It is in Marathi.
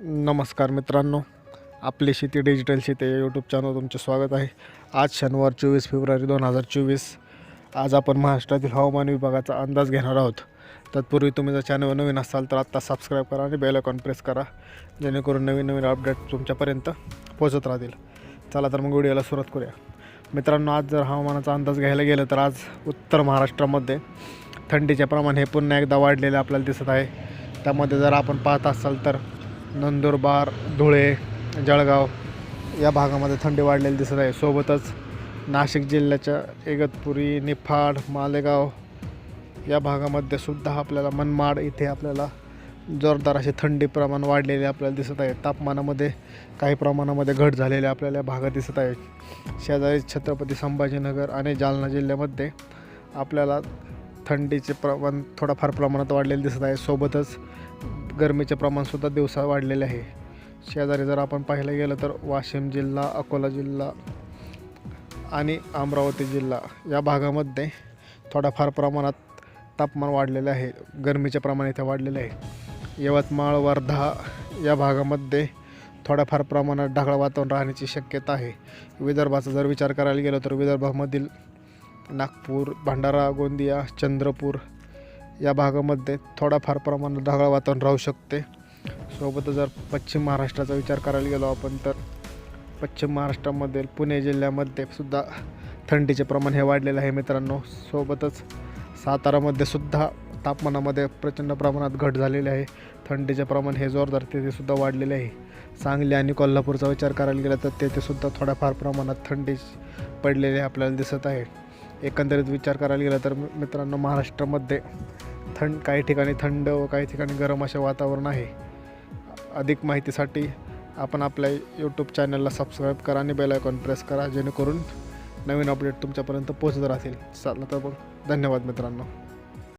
नमस्कार मित्रांनो आपली शेती डिजिटल शेती या यूट्यूब चॅनल तुमचे स्वागत आहे. आज शनिवार चोवीस फेब्रुवारी दोन हजार चोवीस. आज आपण महाराष्ट्रातील हवामान विभागाचा अंदाज घेणार आहोत. तत्पूर्वी तुम्ही जर चॅनलवर नवीन असाल तर आत्ता सबस्क्राईब करा आणि बेल आयकॉन प्रेस करा जेणेकरून नवीन नवीन अपडेट तुमच्यापर्यंत पोहोचत राहतील. चला तर मग व्हिडिओला सुरुवात करूया. मित्रांनो आज जर हवामानाचा अंदाज घ्यायला गेलं तर आज उत्तर महाराष्ट्रामध्ये थंडीचे प्रमाण हे पुन्हा एकदा वाढलेले आपल्याला दिसत आहे. त्यामध्ये जर आपण पाहत असाल तर नंदुरबार धुळे जळगाव या भागामध्ये थंडी वाढलेली दिसत आहे. सोबतच नाशिक जिल्ह्याच्या इगतपुरी निफाड मालेगाव या भागामध्ये सुद्धा आपल्याला मनमाड इथे आपल्याला जोरदार असे थंडी प्रमाण वाढलेले आपल्याला दिसत आहे. तापमानामध्ये काही प्रमाणामध्ये घट झालेले आपल्याला या भागात दिसत आहे. शेजारी छत्रपती संभाजीनगर आणि जालना जिल्ह्यामध्ये आपल्याला थंडीचे प्रमाण थोडाफार प्रमाणात वाढलेले दिसत आहे. सोबतच गरमीचे प्रमाणसुद्धा दिवसा वाढलेले आहे. शेजारी जर आपण पाहायला गेलं तर वाशिम जिल्हा अकोला जिल्हा आणि अमरावती जिल्हा या भागामध्ये थोड्याफार प्रमाणात तापमान वाढलेले आहे. गरमीचे प्रमाण इथे वाढलेले आहे. यवतमाळ वर्धा या भागामध्ये थोड्याफार प्रमाणात ढगाळ वातावरण राहण्याची शक्यता आहे. विदर्भाचा जर विचार करायला गेलो तर विदर्भामधील नागपूर भंडारा गोंदिया चंद्रपूर या भागामध्ये थोडाफार प्रमाणात ढगाळ वातावरण राहू शकते. सोबत जर पश्चिम महाराष्ट्राचा विचार करायला गेलो आपण तर पश्चिम महाराष्ट्रामध्ये पुणे जिल्ह्यामध्ये सुद्धा थंडीचे प्रमाण हे वाढलेलं आहे मित्रांनो. सोबतच सातारामध्ये सुद्धा तापमानामध्ये प्रचंड प्रमाणात घट झालेली आहे. थंडीचे प्रमाण हे जोरदार तेथेसुद्धा वाढलेले आहे. सांगली आणि कोल्हापूरचा विचार करायला गेला तर तेथेसुद्धा थोड्याफार प्रमाणात थंडी पडलेली आपल्याला दिसत आहे. एकंदरीत विचार करायला गेला तर मित्रांनो महाराष्ट्रामध्ये थंड काही ठिकाणी थंड व काही ठिकाणी गरम असे वातावरण आहे. अधिक माहितीसाठी आपण आपल्या यूट्यूब चॅनलला सबस्क्राईब करा आणि बेल आयकॉन प्रेस करा जेणेकरून नवीन अपडेट तुमच्यापर्यंत पोहोचत राहतील. चाललं तर मग धन्यवाद मित्रांनो.